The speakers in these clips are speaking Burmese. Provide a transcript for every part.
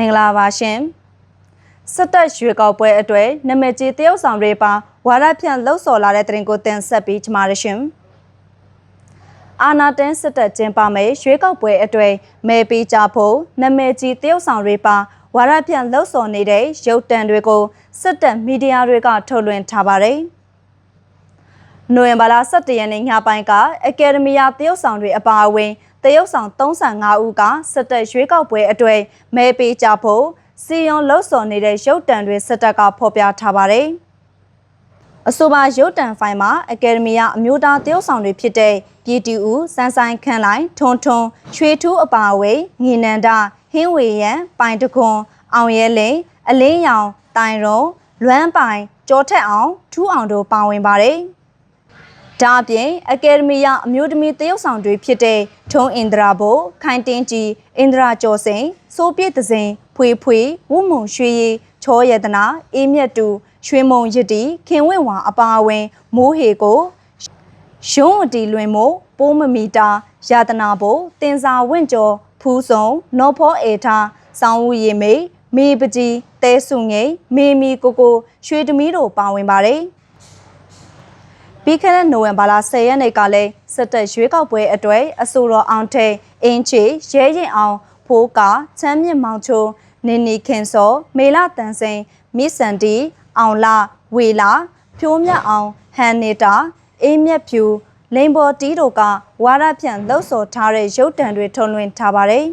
မင်္ဂလာပါရှင်စစ်တပ်ရွေကောက်ပွဲအတွေ့နမကြီးတရုတ်ဆောင်တွေပါဝါရဖြန့်လှုပ်ဆော်လာတဲ့တရင်ကိုတင်ဆက်ပြီးကျမရရှင်အာနာတန်စစ်တပ်ကျင်းပမယ်ရွေးကောက်ပွဲအတွေ့မဲပေးကြဖို့နမကြီးတရုတ်ဆောင်တွေပါဝါရဖြန့်လှုပ်ဆော်နေတဲ့ရုပ်တံတွေကိုစစ်တပ်မီဒီယာတွေကထုတ်လွှင့်ထားပါတယ်နိုဝင်ဘာလ17ရက်နေ့ညပိုင်းကအကယ်ဒမီယာတရုတ်ဆောင်တွေအပါအဝင် တရုတ်ဆောင်35ဦးကစစ်တပ်ရွေးကောက်ပွဲအတွေ့မဲပေးကြဖို့စီယွန်လှုပ်ဆော်နေတဲ့ရုပ်တံတွေစစ်တပ်ကဖော်ပြထားပါတယ်။အဆိုပါရုပ်တံဖိုင်မှာအကယ်ဒမီယာအမျိုးသားတရုတ်ဆောင်တွေဖြစ်တဲ့ပြည်တီဦးစန်းဆိုင်ခန့်လိုက်ထွန်းထွန်းရွှေထူးအပါအဝင်ငီနန္ဒဟင်းဝေရန်ပိုင်တခွန်အောင်ရဲလိန်အလင်းရောင်တိုင်ရုံလွမ်းပိုင်ကြောထက်အောင်ထူးအောင်တို့ပါဝင်ပါတယ်။ ဒါအပြင်အကယ်ဒမီရအမျိုးသမီးတရုတ်ဆောင်တွေဖြစ်တဲ့ထုံးအင်ဒရာဘိုခိုင်တင်းကြီးအင်ဒရာကျော်စိန်စိုးပြည့်သစင်ဖွေဖွေဝုမုံရွှေရီချောရတနာအေးမြတ်တူရွှေမုံရစ်တီခင်ဝင့်ဝါအပါအဝင် မိုးဟေကိုရုံးအတီလွင်မို့ပိုးမမီတာယာတနာဘိုတင်စာဝင့်ကျော်ဖူးစုံနော်ဖောအေထားစောင်းဝူရီမေမေပကြီးတဲဆုငိမေမီကိုကိုရွှေတမီတို့ပါဝင်ပါတယ် ပြီးခဲ့တဲ့နိုဝင်ဘာလ10ရက်နေ့ကလည်းစစ်တပ်ရွေးကောက်ပွဲအတွေ့အဆိုတော်အောင်ထဲအင်းချေရဲရင်အောင်ဖိုးကချမ်းမြင့်မောင်ချိုနင်းနီခင်စောမေလာတန်စိန်မိစန်တီအောင်လာဝေလာဖြိုးမြတ်အောင်ဟန်နေတာအေးမြတ်ဖြူလိန်ဘော်တီးတို့ကဝါရဖြန့်လှုပ်ဆော်ထားတဲ့ရုပ်တံတွေထုံလွှင့်ထားပါတယ်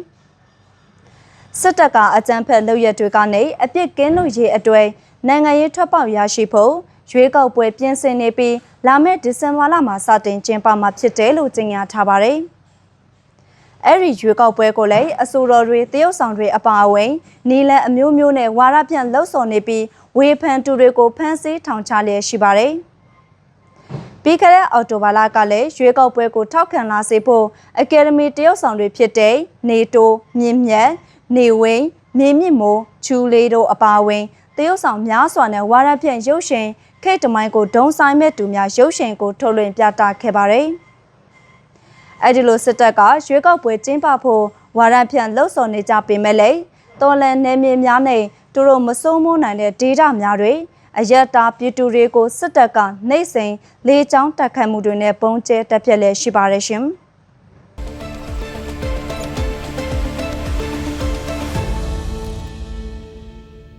စစ်တပ်ကအကြမ်းဖက်လုပ်ရက်တွေကနေအပြစ်ကင်းလို့ရေးအတွေ့နိုင်ငံရေးထွက်ပေါက်ရရှိဖို့ ရွေးကောက်ပွဲပြင်ဆင်နေပြီးလာမယ့်ဒီဇင်ဘာလမှာစတင်ကျင်းပမှာဖြစ်တယ်လို့ကြေညာထားပါတယ်။အဲ့ဒီရွေးကောက်ပွဲကိုလည်းအဆိုတော်တွေတရုတ်ဆောင်တွေအပါအဝင်နီလန်အမျိုးမျိုးနဲ့ဝါရပြန့်လှုပ်ဆော်နေပြီးဝေဖန်သူတွေကိုဖမ်းဆီးထောင်ချလျက်ရှိပါတယ်။ပြီးခဲ့တဲ့အော်တိုဘာလကလည်းရွေးကောက်ပွဲကိုထောက်ခံလာစေဖို့အကယ်ဒမီတရုတ်ဆောင်တွေဖြစ်တဲ့နေတိုမြင့်မြတ်နေဝင်းမြေမြင့်မိုးချူလေးတို့အပါအဝင်တရုတ်ဆောင်များစွာနဲ့ဝါရဖြန့်ရုပ်ရှင် ခေတ်တမိုင်းကိုဒုံဆိုင်မဲ့သူများရုပ်ရှင်ကိုထုတ်လွှင့်ပြသခဲ့ပါတယ်။အဲဒီလိုစစ်တပ်ကရွေးကောက်ပွဲကျင်းပဖို့ဝါရဖြန့်လှုပ်ဆော်နေကြပေမဲ့လည်းတော်လန်နယ်မြေများနဲ့သူတို့မစိုးမိုးနိုင်တဲ့ဒေတာများတွေအယက်တာပြည်သူတွေကိုစစ်တပ်ကနှိမ့်စိန်လေးချောင်းတက်ခတ်မှုတွေနဲ့ပုံကျဲတက်ပြက်လဲရှိပါတယ်ရှင်။